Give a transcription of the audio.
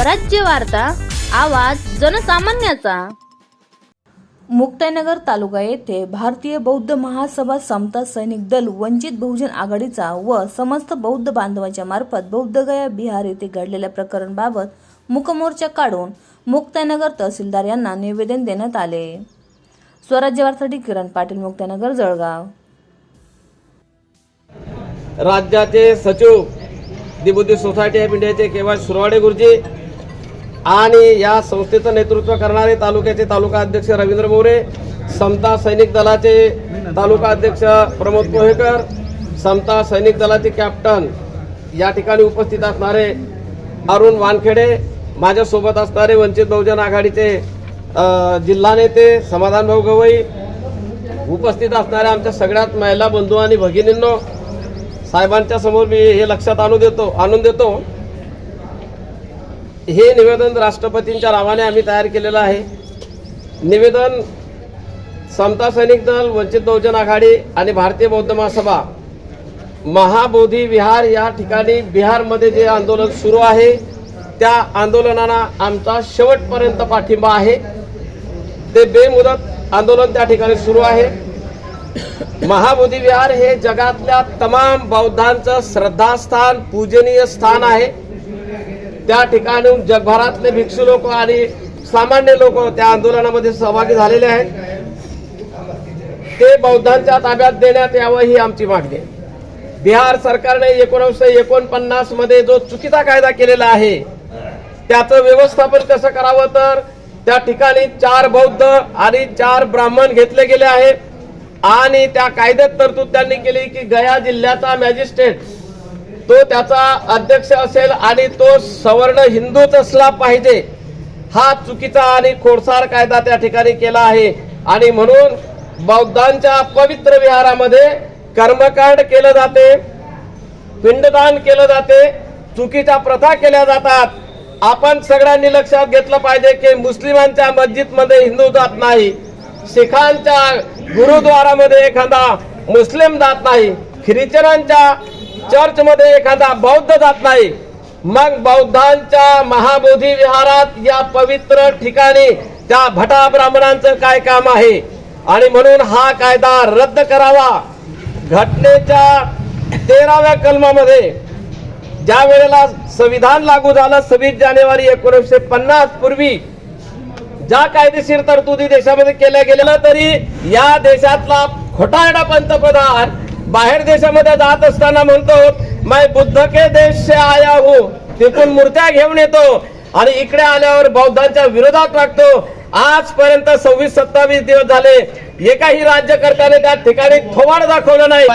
स्वराज्य वार्ता आवाज जनसामान्याचा. मुक्ताईनगर तालुका येथे भारतीय बौद्ध महासभा समता सैनिक दल वंचित बहुजन आघाडीचा व समस्त बौद्ध बांधवांच्या मार्फत बौद्धगया बिहार येथे घडलेल्या प्रकरणाबाबत मुकमोर्चा काढून मुक्ताईनगर तहसीलदार यांना निवेदन देण्यात आले. स्वराज्य वार्तासाठी किरण पाटील मुक्ताईनगर जळगाव. राज्याचे सचिव दिबुद्धी सोसायटी ऑफ इंडियाचे केवळ सुरवाडे गुरुजी आणि या संस्थेचं नेतृत्व करणारे तालुक्याचे तालुका अध्यक्ष रवींद्र मोरे समता सैनिक दलाचे तालुका अध्यक्ष प्रमोद कोहेकर समता सैनिक दलाचे कॅप्टन या ठिकाणी उपस्थित असणारे अरुण वानखेडे माझ्यासोबत असणारे वंचित बहुजन आघाडीचे जिल्हा नेते समाधान भाऊ गवई उपस्थित असणाऱ्या आमच्या सगळ्यात महिला बंधू आणि भगिनींनो साहेबांच्या समोर मी हे लक्षात आणू देतो आणून देतो. हे निवेदन राष्ट्रपतींच्या नावाने आम्ही तयार केलेलं आहे. निवेदन समता सैनिक दल वंचित बहुजन आघाडी आणि भारतीय बौद्ध महासभा महाबोधी विहार या ठिकाणी बिहारमध्ये जे आंदोलन सुरू आहे त्या आंदोलनाला आमचा शेवटपर्यंत पाठिंबा आहे. ते बेमुदत आंदोलन त्या ठिकाणी सुरू आहे. महाबोधी विहार हे जगातल्या तमाम बौद्धांचं श्रद्धास्थान पूजनीय स्थान आहे. त्या ठिकाणी जगभरातले भिक्षू लोक आणि सामान्य लोक त्या आंदोलनामध्ये सहभागी झालेले आहेत. ते बौद्धांच्या ताब्यात देण्यात यावं ही आमची मागणी आहे. बिहार सरकारने एकोणीसशे एकोणपन्नासमध्ये जो चुकीचा कायदा केलेला आहे त्याचं व्यवस्थापन कसं करावं तर त्या ठिकाणी चार बौद्ध आणि चार ब्राह्मण घेतले गेले आहे आणि त्या कायद्यात तरतूद त्यांनी केली की गया जिल्ह्याचा मॅजिस्ट्रेट तो त्याचा अध्यक्ष असेल आणि तो सवर्ण हिंदूच असला पाहिजे हा चुकीचा आणि खोडसार कायदा त्या ठिकाणी केला आहे. आणि म्हणून बौद्धांच्या पवित्र विहारामध्ये कर्मकांड केलं जाते पिंडदान केलं जाते चुकीच्या प्रथा केल्या जातात. आपण सगळ्यांनी लक्षात घेतलं पाहिजे की मुस्लिमांच्या मस्जिदमध्ये हिंदू जात नाही शिखांच्या गुरुद्वारामध्ये एखादा मुस्लिम जात नाही ख्रिश्चनांच्या चर्चमध्ये एखादा बौद्ध जात नाही मग बौद्धांच्या महाबोधी विहारात या पवित्र ठिकाणी त्या भटा ब्राह्मणांचं काय काम आहे? आणि म्हणून हा कायदा रद्द करावा. घटनेच्या तेराव्या कलमामध्ये ज्या वेळेला संविधान लागू झालं सव्वीस जानेवारी एकोणीसशे पन्नास पूर्वी ज्या कायदेशीर तरतुदी देशामध्ये केल्या गेलेल्या तरी या देशातला खोटारडा पंतप्रधान बाहेर देशामध्ये जात असताना म्हणतो मैं बुद्ध के देश से आया हूं. तिथून मूर्त्या घेऊन येतो. आणि इकडे आल्यावर बौद्धांच्या विरोधात वागतो. आजपर्यंत सव्वीस सत्तावीस दिवस झाले. एकाही राज्यकर्त्याने त्या ठिकाणी थोवाड दाखवलं नाही.